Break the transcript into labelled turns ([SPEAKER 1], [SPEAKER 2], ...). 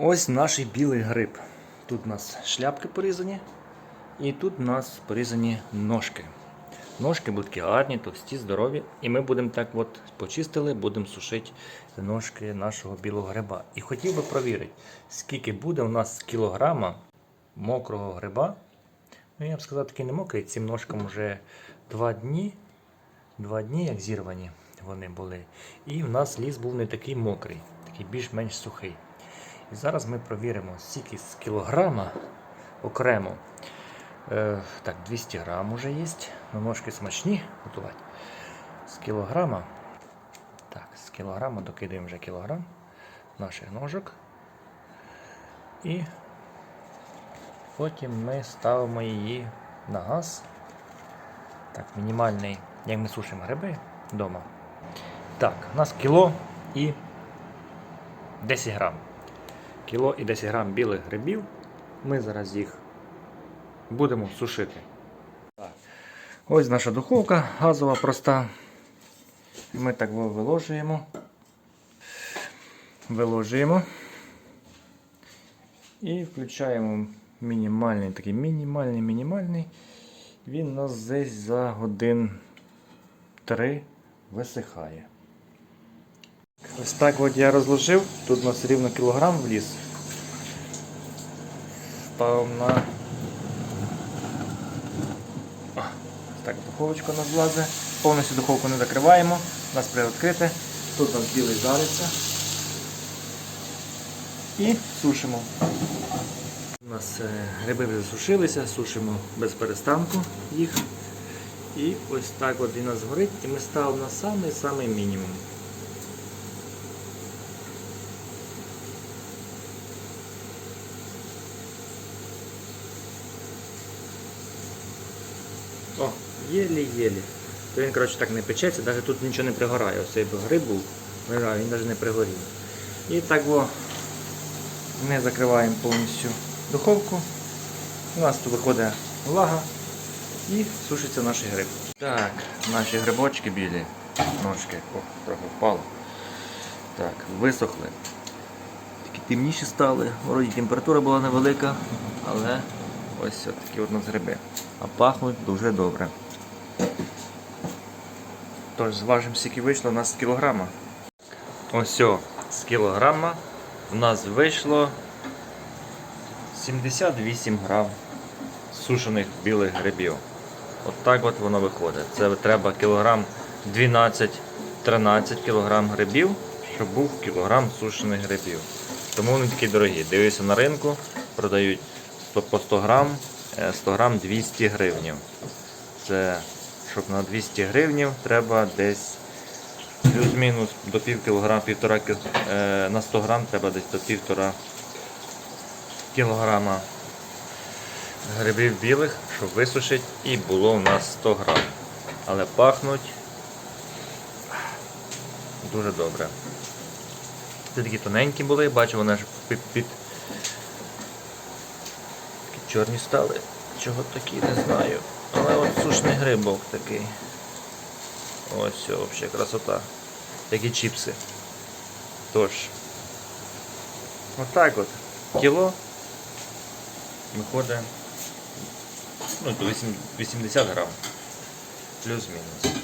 [SPEAKER 1] ось наш білий гриб. Тут у нас шляпки порізані, і тут у нас порізані ножки. Ножки будуть гарні, товсті, здорові. І ми будемо так от почистили, будемо сушити ножки нашого білого гриба. І хотів би провірити, скільки буде у нас кілограма мокрого гриба. Ну, я б сказав, такий не мокрий, цим ножкам вже два дні. Два дні, як зірвані вони були. І в нас ліс був не такий мокрий, такий більш-менш сухий. І зараз ми провіримо, скільки з кілограма окремо. Е, так, 200 грам уже є. Ну, ножки смачні готувати. З кілограма. Так, з кілограма докидаємо вже кілограм наших ножок. І потім ми ставимо її на газ. Так, мінімальний, як ми сушимо гриби вдома. Так, у нас кіло і 10 грам. Кіло і 10 грам білих грибів. Ми зараз їх будемо сушити. Ось наша духовка газова проста. Ми так виложуємо. Виложуємо. І включаємо мінімальний, такий мінімальний, мінімальний. Він у нас десь за годин 3 висихає. Ось так от я розложив. Тут у нас рівно кілограм вліз. Ставимо на О, так духовочка у нас влазить. Повністю духовку не закриваємо. У нас приоткрите. Тут у нас білий жариться. І сушимо. У нас е, гриби вже засушилися, сушимо без перестанку їх. І ось так от він у нас горить, і ми ставимо на самий-самий мінімум. О, єлі-єлі. То він, коротше, так не печеться, навіть тут нічого не пригорає. Ось цей гриб був, виграє, він навіть не пригорів. І так о, ми закриваємо повністю духовку. У нас тут виходить влага і сушиться наш гриб. Так, наші грибочки білі, ножки, о, трохи впало. Так, висохли. Такі темніші стали, вроді температура була невелика, але ось такі от нас гриби. А пахнуть дуже добре. Тож, зважимо, скільки вийшло у нас з кілограма. Ось з кілограма в нас вийшло 78 грам сушених білих грибів. От так от воно виходить. Це треба кілограм 12-13 кілограм грибів, щоб був кілограм сушених грибів. Тому вони такі дорогі. Дивися на ринку, продають 100 по 100 грам, е, 100 грам 200 гривнів. Це щоб на 200 гривнів треба десь плюс-мінус до пів кілограма, півтора е, на 100 грам треба десь до півтора кілограма грибів білих, щоб висушити, і було у нас 100 грам. Але пахнуть дуже добре. Це такі тоненькі були, бачу, вони аж під, під... чорні стали. Чого такі, не знаю. Але от сушний грибок такий. Ось взагалі красота. Такі чіпси. Тож. Отак от. Кіло виходить ну, 80 грам. Плюс-мінус.